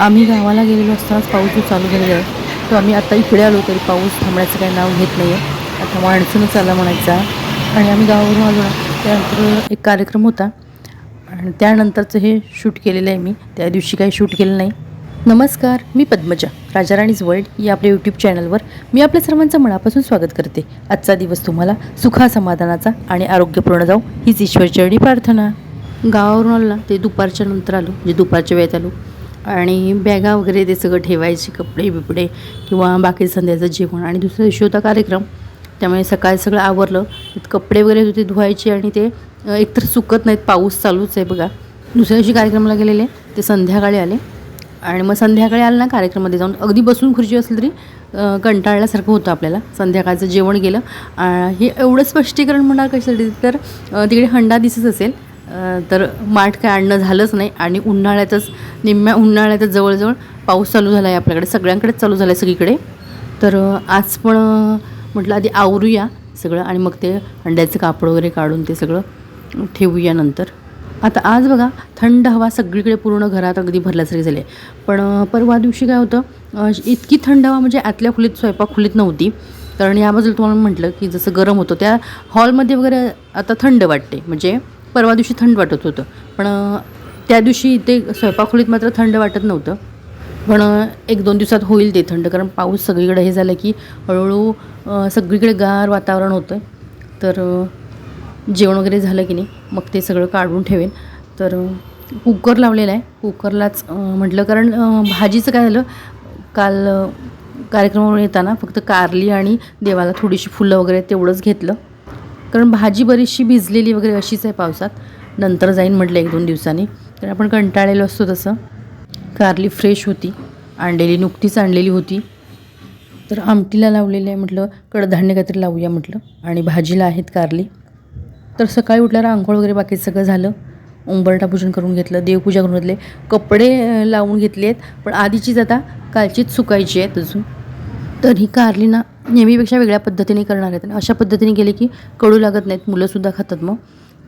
आम्ही गावाला गेलेलो असतानाच पाऊस चालू झालेला आहे तो आम्ही आता इकडे आलो तरी पाऊस थांबण्याचं काही नाव घेत नाही आहे आता माणसूनच आला म्हणायचा. आणि आम्ही गावावरून आलो ना त्यानंतर एक कार्यक्रम होता. आणि त्यानंतरचं हे शूट केलेलं आहे मी. त्या दिवशी काही शूट केलं नाही. नमस्कार मी पद्मजा राजाराणीज वर्ल्ड या आपल्या यूट्यूब चॅनलवर मी आपल्या सर्वांचं मनापासून स्वागत करते. आजचा दिवस तुम्हाला सुखा समाधानाचा आणि आरोग्यपूर्ण जाऊ हीच ईश्वरचरणी प्रार्थना. गावावरून आलो ना ते दुपारच्या नंतर आलो म्हणजे दुपारच्या वेळेत आलो. आणि बॅगा वगैरे ते सगळं ठेवायचे कपडे बिपडे किंवा बाकी संध्याचं जेवण. आणि दुसऱ्या दिवशी होता कार्यक्रम त्यामुळे सकाळी सगळं आवरलं. कपडे वगैरे होते धुवायचे आणि ते एकतर सुकत नाहीत पाऊस चालूच आहे बघा. दुसऱ्या दिवशी कार्यक्रमाला गेलेले ते संध्याकाळी आले. आणि मग संध्याकाळी आलं ना कार्यक्रमामध्ये जाऊन अगदी बसून खुर्ची असली तरी कंटाळल्यासारखं होतं आपल्याला. संध्याकाळचं जेवण गेलं. हे एवढं स्पष्टीकरण म्हणणार कशासाठी तर तिकडे हंडा दिसत असेल तर माठ काय आणणं झालंच नाही आणि उन्हाळ्यातच निम्म्या उन्हाळ्यातच जवळजवळ पाऊस चालू झाला आहे आपल्याकडे सगळ्यांकडेच चालू झाला आहे सगळीकडे. तर आज पण म्हटलं आधी आवरूया सगळं आणि मग ते अंड्याचं कापड वगैरे काढून ते सगळं ठेवूया नंतर. आता आज बघा थंड हवा सगळीकडे पूर्ण घरात अगदी भरल्यासारखी झाली आहे. पण परवा दिवशी काय होतं इतकी थंड हवा म्हणजे आतल्या खुलीत स्वयंपाक खुलीत नव्हती. कारण याबद्दल तुम्हाला म्हटलं की जसं गरम होतं त्या हॉलमध्ये वगैरे आता थंड वाटते. म्हणजे परवा दिवशी थंड वाटत होतं. पण त्या दिवशी इथे स्वयंपाकखोलीत मात्र थंड वाटत नव्हतं. पण एक दोन दिवसात होईल ते थंड कारण पाऊस सगळीकडे हे झालं की हळूहळू सगळीकडे गार वातावरण होतं. तर जेवण वगैरे झालं की नाही मग ते सगळं काढून ठेवेन. तर कुकर लावलेला आहे. कुकरलाच म्हटलं कारण भाजीचं काय झालं काल कार्यक्रमावर येताना फक्त कारली आणि देवाला थोडीशी फुलं वगैरे तेवढंच घेतलं. कारण भाजी बरीचशी भिजलेली वगैरे अशीच आहे पावसात. नंतर जाईन म्हटलं एक दोन दिवसांनी. तर आपण कंटाळलेलो असतो तसं. कारली फ्रेश होती. आणलेली नुकतीच आणलेली होती. तर आमटीला लावलेली आहे म्हटलं कडधान्य काहीतरी लावूया म्हटलं. आणि भाजीला आहेत कारली. तर सकाळी उठल्यावर आंघोळ वगैरे बाकी सगळं झालं. उंबरटा पूजन करून घेतलं देवपूजा करून घेतले. कपडे लावून घेतले आहेत पण आधीचीच आता कालचीच सुकायची आहेत अजून. तर ही कारली ना नेहमीपेक्षा वेगळ्या पद्धतीने करणार आहेत आणि अशा पद्धतीने केले की कडू लागत नाहीत मुलंसुद्धा खातात मग.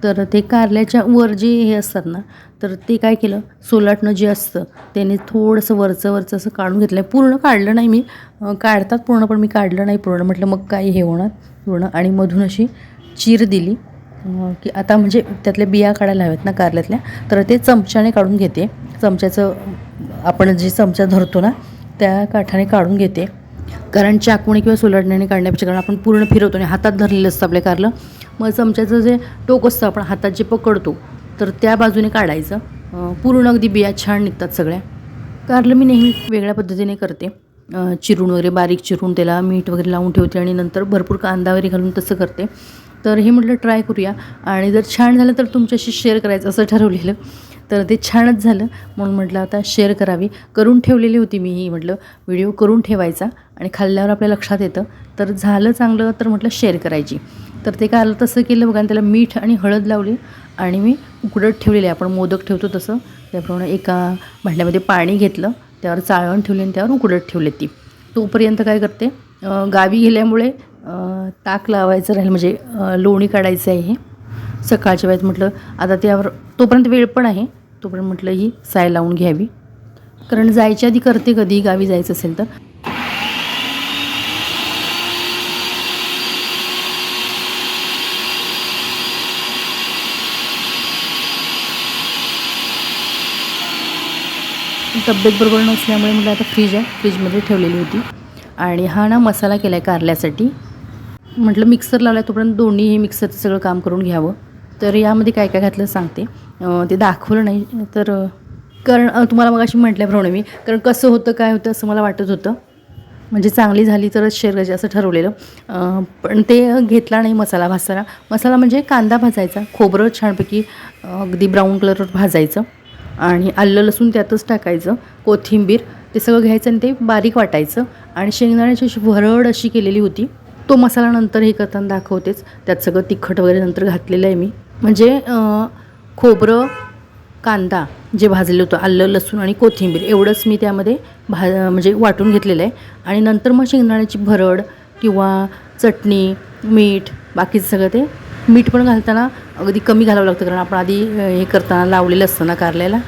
तर ते कारल्याच्या वर जे हे असतात ना तर ते काय केलं सोलाटणं जे असतं त्याने थोडंसं वरचं वरचं असं काढून घेतलं आहे पूर्ण काढलं नाही मी. काढतात पूर्ण पण मी काढलं नाही पूर्ण. म्हटलं मग काय हे होणार पूर्ण. आणि मधून अशी चीर दिली की आता म्हणजे त्यातल्या बिया काढायला हव्यात ना कारल्यातल्या. तर ते चमच्याने काढून घेते. चमच्याचं आपण जे चमचा धरतो ना त्या काठाने काढून घेते. कारण चाकूने किंवा सोलाटण्याने काढण्यापेक्षा कारण आपण पूर्ण फिरवतो आणि हातात धरलेलं असतं आपल्या कारलं. मग चमच्याचं जे टोक असतं आपण हातात जे पकडतो तर त्या बाजूने काढायचं. पूर्ण अगदी बिया छान निघतात सगळ्या. कारलं मी नेहमी वेगळ्या पद्धतीने करते. चिरून वगैरे बारीक चिरून त्याला मीठ वगैरे लावून ठेवते आणि नंतर भरपूर कांदा वगैरे घालून तसं करते. तर हे म्हटलं ट्राय करूया. आणि जर छान झालं तर तुमच्याशी शेअर करायचं असं ठरवलेलं. तर ते छानच झालं. म्हणून म्हटलं आता शेअर करावी. करून ठेवलेली होती मी ही म्हटलं व्हिडिओ करून ठेवायचा आणि खाल्ल्यावर आपल्या लक्षात येतं. तर झालं चांगलं तर म्हटलं शेअर करायची. तर ते काय आलं तसं केलं बघा आणि त्याला मीठ आणि हळद लावली आणि मी उकडत ठेवलेले आपण मोदक ठेवतो तसं. त्याप्रमाणे एका भांड्यामध्ये पाणी घेतलं त्यावर चाळण ठेवली आणि त्यावर उकडत ठेवले ती. तोपर्यंत काय करते गावी गेल्यामुळे ताक लावायचं राहील म्हणजे लोणी काढायचं आहे हे. सकाळच्या वेळेत म्हटलं आता त्यावर तोपर्यंत वेळ पण आहे. तोपर्यंत म्हटलं ही साय लावून घ्यावी. कारण जायच्या आधी करते कधी गावी जायचं असेल तर. तब्येत बरोबर नसल्यामुळे म्हटलं आता फ्रीज आहे फ्रीजमध्ये ठेवलेली होती. आणि हा ना मसाला केला आहे कारल्यासाठी. म्हटलं मिक्सर लावला आहे तोपर्यंत दोन्ही हे मिक्सरचं सगळं काम करून घ्यावं. तर यामध्ये काय काय घातलं सांगते. ते दाखवलं नाही. तर कारण तुम्हाला मग अशी म्हटल्याप्रमाणे मी कारण कसं होतं काय होतं असं मला वाटत होतं. म्हणजे चांगली झाली तरच शेअर करायची असं ठरवलेलं. पण ते घेतला नाही मसाला भाजताना मसाला म्हणजे कांदा भाजायचा खोबरं छानपैकी अगदी ब्राऊन कलरवर भाजायचं आणि आलं लसूण त्यातच टाकायचं कोथिंबीर ते सगळं घ्यायचं आणि ते बारीक वाटायचं आणि शेंगदाण्याची अशी भरड अशी केलेली होती. तो मसाला नंतर हे करताना दाखवतेच. त्यात सगळं तिखट वगैरे नंतर घातलेलं आहे मी. म्हणजे खोबरं कांदा जे भाजलेलं होतं आलं लसूण आणि कोथिंबीर एवढंच मी त्यामध्ये भा म्हणजे वाटून घेतलेलं आहे. आणि नंतर मग शेंगदाण्याची भरड किंवा चटणी मीठ बाकीचं सगळं ते मीठ पण घालताना अगदी कमी घालावं लागतं कारण आपण आधी हे करताना लावलेलं असतं ना कारल्याला.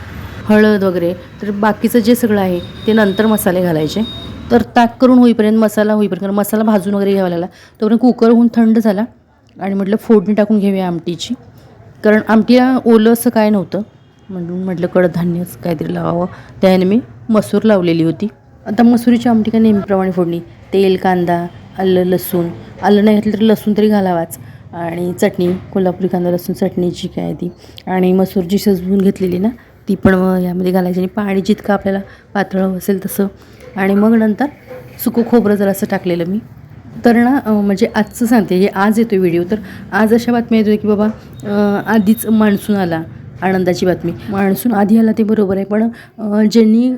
हळद वगैरे तर बाकीचं जे सगळं आहे ते नंतर मसाले घालायचे. तर ताक करून होईपर्यंत मसाला होईपर्यंत कारण मसाला भाजून वगैरे घ्यावा लागला तोपर्यंत कुकर होऊन थंड झाला. आणि म्हटलं फोडणी टाकून घेऊया आमटीची. कारण आमटीला ओलं असं काय नव्हतं. म्हणून म्हटलं कडधान्यच काहीतरी लावावं. त्याने मी मसूर लावलेली होती. आता मसुरीची आमटी काय नेहमीप्रमाणे फोडणी. तेल कांदा आलं लसूण. आलं नाही घातलं तरी लसूण तरी घालावाच. आणि चटणी कोल्हापुरी कांदा लसूण चटणीची काय ती. आणि मसूर जी शिजवून घेतलेली ना ती पण यामध्ये घालायची. आणि पाणी जितकं आपल्याला पातळ हवं असेल तसं. आणि मग नंतर सुकं खोबरं जरासं टाकलेलं मी. तर ना म्हणजे आजचं सांगते हे आज येतो व्हिडिओ तर आज अशा बातम्या येतो की बाबा आधीच मान्सून आला आनंदाची बातमी. मान्सून आधी आला ते बरोबर आहे पण ज्यांनी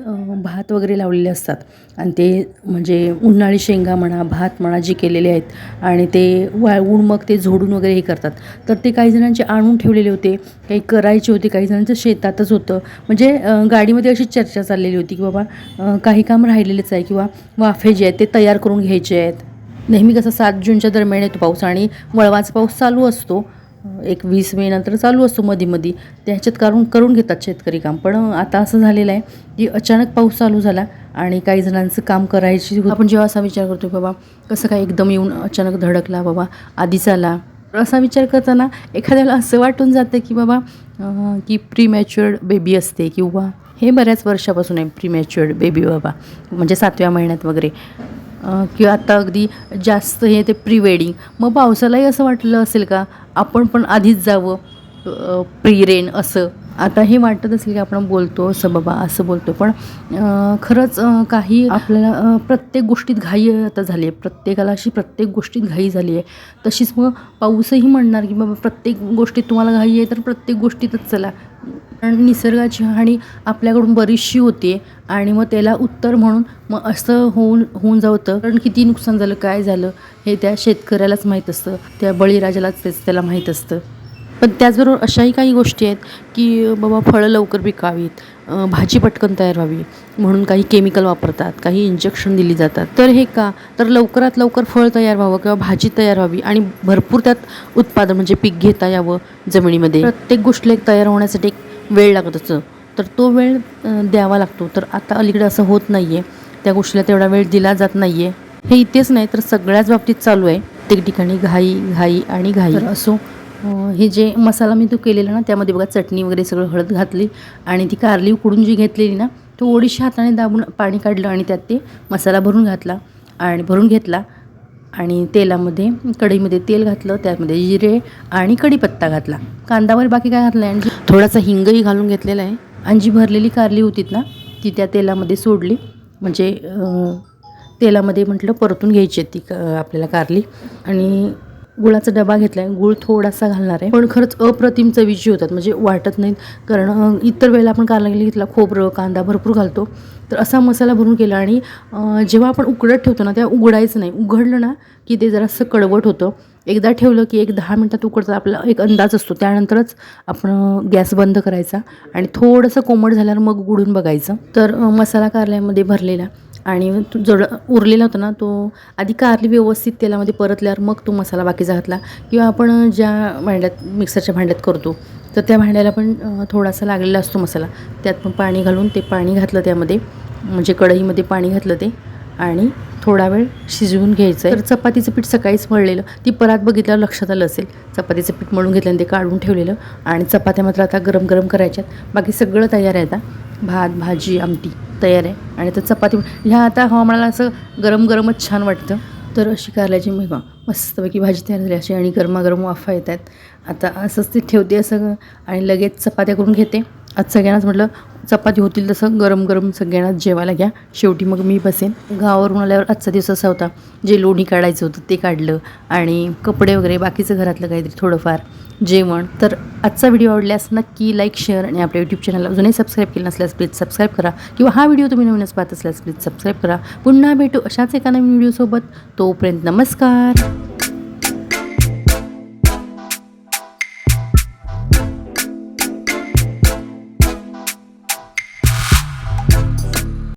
भात वगैरे लावलेले असतात आणि ते म्हणजे उन्हाळी शेंगा म्हणा भात म्हणा जे केलेले आहेत आणि ते वाळवून मग ते झोडून वगैरे हे करतात. तर ते काही जणांचे आणून ठेवलेले होते काही करायचे होते काही जणांचं शेतातच होतं. म्हणजे गाडीमध्ये अशी चर्चा चाललेली होती की बाबा काही काम राहिलेलेच आहे किंवा वाफे जे आहेत ते तयार करून घ्यायचे आहेत. नेहमी कसं सात जूनच्या दरम्यान येतो पाऊस आणि वळवाचा पाऊस चालू असतो. एक वीस मे नंतर चालू असतो मध्ये मध्ये त्याच्यात करून करून घेतात शेतकरी काम. पण आता असं झालेलं आहे की अचानक पाऊस चालू झाला आणि काही जणांचं काम करायची आपण जेव्हा असा विचार करतो बाबा कसं काय एकदम येऊन अचानक धडकला बाबा आधीच आला असा विचार करताना एखाद्याला असं वाटून जातं की बाबा की प्रीमॅच्युअर्ड बेबी असते किंवा हे बऱ्याच वर्षापासून आहे प्रीमॅच्युअर्ड बेबी बाबा. म्हणजे सातव्या महिन्यात वगैरे. किंवा आता अगदी जास्त हे ते प्री वेडिंग मग पावसालाही असं वाटलं असेल का? आपण पण आधीच जावं प्री रेन असं. आता हे वाटत असेल की आपण बोलतो असं बाबा असं बोलतो पण खरंच काही आपल्याला प्रत्येक गोष्टीत घाई आता झाली आहे प्रत्येकाला अशी प्रत्येक गोष्टीत घाई झाली आहे तशीच मग पाऊसही म्हणणार की बाबा प्रत्येक गोष्टीत तुम्हाला घाई आहे तर प्रत्येक गोष्टीतच चला. कारण निसर्गाची हानी आपल्याकडून बरीचशी होते आणि मग त्याला उत्तर म्हणून मग असं होऊन होऊन जावतं. कारण किती नुकसान झालं काय झालं हे त्या शेतकऱ्यालाच माहीत असतं. त्या बळीराजालाच तेच त्याला माहीत असतं. पण त्याचबरोबर अशाही काही गोष्टी आहेत की बाबा फळं लवकर पिकावीत भाजी पटकन तयार व्हावी म्हणून काही केमिकल वापरतात काही इंजेक्शन दिली जातात. तर हे का? तर लवकरात लवकर फळ तयार व्हावं किंवा भाजी तयार व्हावी आणि भरपूर त्यात उत्पादन म्हणजे पीक घेता यावं जमिनीमध्ये. प्रत्येक गोष्टीला एक तयार होण्यासाठी एक वेळ लागत असतो. तर तो वेळ द्यावा लागतो. तर आता अलीकडे असं होत नाही आहे त्या गोष्टीला तेवढा वेळ दिला जात नाही आहे हे इथेच नाही तर सगळ्याच बाबतीत चालू आहे. ते ठिकाणी घाई घाई आणि घाई. असो हे जे मसाला मी तो केलेला ना त्यामध्ये बघा चटणी वगैरे सगळं हळद घातली आणि ती कारली उकडून जी घेतलेली ना तो ओडीशी हाताने दाबून पाणी काढलं आणि त्यात ते मसाला भरून घातला आणि भरून घेतला आणि तेलामध्ये कढईमध्ये तेल घातलं त्यामध्ये जिरे आणि कढीपत्ता घातला. कांदावर बाकी काय घातलं आहे आणि थोडासा हिंगही घालून घेतलेला आहे. आणि जी भरलेली कारली होतीत ना ती त्या तेलामध्ये सोडली. म्हणजे तेलामध्ये म्हटलं परतून घ्यायची आहे ती क- आपल्याला कारली. आणि गुळाचा डबा घेतला आहे गुळ थोडासा घालणार आहे. पण खरंच अप्रतिम चवीची होतात. म्हणजे वाटत नाहीत. कारण इतर वेळेला आपण कारला घेतला खोबरं कांदा भरपूर घालतो. तर असा मसाला भरून केला आणि जेव्हा आपण उकडत ठेवतो ना तेव्हा उघडायचं नाही. उघडलं ना की ते जरासं कडवट होतं. एकदा ठेवलं की एक दहा मिनटात उकडतं. आपला एक अंदाज असतो. त्यानंतरच आपण गॅस बंद करायचा आणि थोडंसं कोमट झाल्यावर मग उघडून बघायचं. तर मसाला कारल्यामध्ये भरलेला. आणि तो जड उरलेला होता ना तो आधी कारली व्यवस्थित तेलामध्ये परतल्यावर मग तो मसाला बाकीचा घातला किंवा आपण ज्या भांड्यात मिक्सरच्या भांड्यात करतो तर त्या भांड्याला पण थोडासा लागलेला असतो मसाला. त्यात पण पाणी घालून ते पाणी घातलं त्यामध्ये म्हणजे कढईमध्ये पाणी घातलं ते आणि थोडा वेळ शिजवून घ्यायचं आहे तर चपातीचं पीठ सकाळीच मळलेलं ती परात बघितल्यावर लक्षात आलं असेल. चपातीचं पीठ मळून घेतलं आणि ते काढून ठेवलेलं आणि चपात्या मात्र आता गरम गरम करायच्यात. बाकी सगळं तयार आहे आता. भात भाजी आमटी तयार आहे. आणि तर चपाती ह्या आता हवामानाला असं गरम गरमच छान वाटतं. तर अशी कारल्याची मी मस्तपैकी भाजी तयार झाली अशी आणि गरमागरम वाफा येत आहेत आता असंच ते ठेवते असं आणि लगेच चपात्या करून घेते. आज सगळ्यांनाच म्हटलं चपाती होतील तसं गरम गरम सगळ्यांनाच जेवायला घ्या. शेवटी मग मी बसेन. गावावरून आल्यावर आजचा दिवस असा होता जे लोणी काढायचं होतं ते काढलं आणि कपडे वगैरे बाकीचं घरातलं काहीतरी थोडंफार जेवण. तर आजचा व्हिडिओ आवडल्यास नक्की लाईक शेअर आणि आपल्या यूट्यूब चॅनलला अजूनही सबस्क्राईब केलं नसल्यास प्लीज सबस्क्राईब करा. किंवा हा व्हिडिओ तुम्ही नवीनच पाहत असल्यास प्लीज सबस्क्राईब करा. पुन्हा भेटू अशाच एका नवीन व्हिडिओसोबत तोपर्यंत नमस्कार.